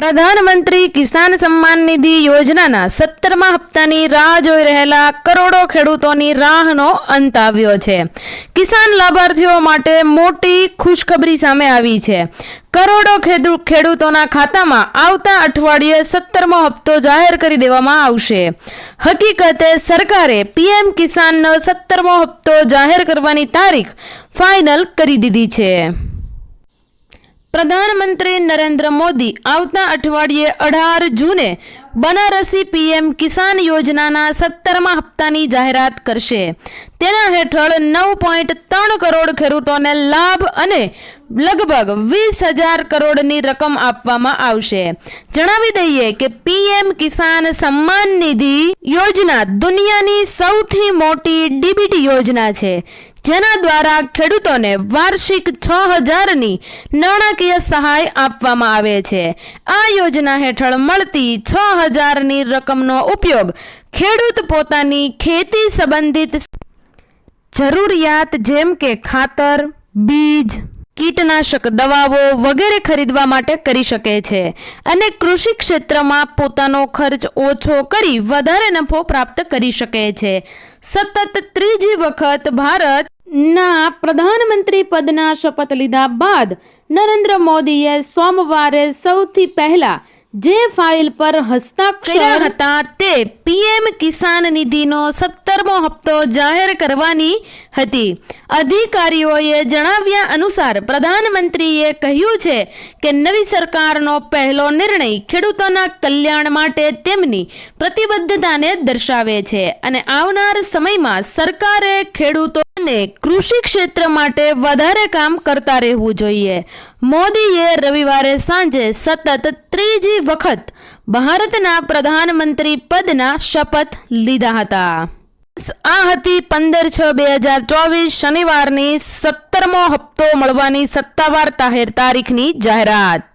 પ્રધાનમંત્રી કિસાન સન્માન નિધિ યોજનાના સત્તરમા હપ્તાની રાહ જોઈ રહેલા કરોડો ખેડૂતોની રાહનો અંત આવ્યો છે. કિસાન લાભાર્થીઓ માટે મોટી ખુશખબરી સામે આવી છે. કરોડો ખેડૂ- ખેડૂતોના ખાતામાં આવતા અઠવાડિયે સત્તરમો હપ્તો જાહેર કરી દેવામાં આવશે. હકીકતે સરકારે પીએમ કિસાનનો સત્તરમો હપ્તો જાહેર કરવાની તારીખ ફાઇનલ કરી દીધી છે. પ્રધાનમંત્રી નરેન્દ્ર મોદી આવતા અઠવાડિયે અઢાર જૂને બનારસી પીએમ કિસાન યોજનાના સત્તરમા હપ્તાની જાહેરાત કરશે. તેના હેઠળ નવ પોઈન્ટ ત્રણ કરોડ ખેડૂતોને લાભ અને લગભગ વીસ હજાર કરોડની રકમ આપવામાં આવશે. જણાવી દઈએ કે પીએમ કિસાન સન્માન નિધિ યોજના દુનિયાની સૌથી મોટી ડીબીટી યોજના છે. જેના દ્વારા ખેડૂતોને વાર્ષિક છ હજારની નાણાકીય સહાય આપવામાં આવે છે. આ યોજના હેઠળ મળતી છ હજારની રકમનો ઉપયોગ ખેડૂત પોતાની ખેતી સંબંધિત જરૂરિયાત જેમ કે ખાતર, બીજ કીટનાશક દવાઓ વગેરે ખરીદવા માટે કરી શકે છે અને કૃષિ ક્ષેત્રમાં પોતાનો ખર્ચ ઓછો કરી વધારે નફો પ્રાપ્ત કરી શકે છે. સતત ત્રીજી વખત ભારતના પ્રધાનમંત્રી પદના શપથ લીધા બાદ નરેન્દ્ર મોદીએ સોમવારે સૌથી પહેલા જે ફાઇલ પર હસ્તાક્ષર હતા તે પીએમ કિસાન નિધિનો સત્તરમો હપ્તો જાહેર કરવાની હતી. અધિકારીઓએ જણાવ્યા અનુસાર પ્રધાનમંત્રીએ કહ્યું છે કે નવી સરકારનો પહેલો નિર્ણય ખેડૂતોના કલ્યાણ માટે તેમની પ્રતિબદ્ધતાને દર્શાવે છે અને આવનાર સમયમાં સરકારે ખેડૂતોને કૃષિ ક્ષેત્ર માટે વધારે કામ કરતા રહેવું જોઈએ. મોદીએ રવિવારે સાંજે સતત ત્રીજી વખત ભારતના પ્રધાનમંત્રી પદના શપથ લીધા હતા. આ હતી પંદર છ બે હજાર ચોવીસ શનિવારની સત્તરમો હપ્તો મળવાની સત્તાવાર તાહેર તારીખની જાહેરાત.